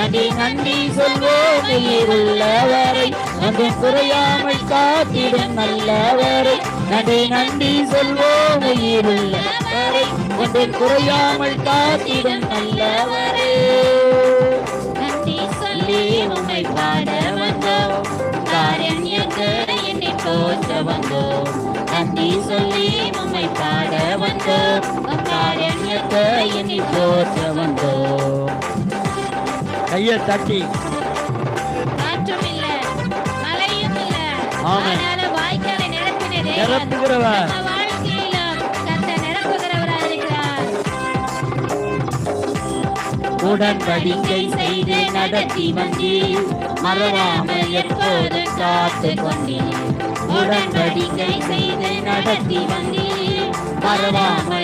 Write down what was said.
நதி நன்றி நன்றி சொல்வோம் உயிருள்ளவரை நன்றி குறையாமல் காத்திடும் நல்லவரை நதி நன்றி சொல்வோம் உயிருள்ளவரை நன்றி குறையாமல் காத்திடும் நல்லவரே நன்றி சொல்லி உம்மை பாட வந்தோம் காரண்யத்தை என்னை போற்ற வந்தோம் நன்றி சொல்லி உம்மை பாட காரண்யத்தை என்னை போற்ற வந்தோம் கையை தட்டி. காற்றும் இல்ல மழையும் இல்ல. ஆனாலும் வாய்க்காலை நிரப்பின தேவன் நிரப்புகிறவர். வாழ்க்கையிலும் கர்த்தர் நிரப்புகிறவராக இருக்கிறார். உடன்படிக்கை செய்து நடத்தி வந்தீர். மறவாமல் எப்போதும் காத்து கொண்டீர். உடன்படிக்கை செய்து நடத்தி வந்தீர். மறவாமல்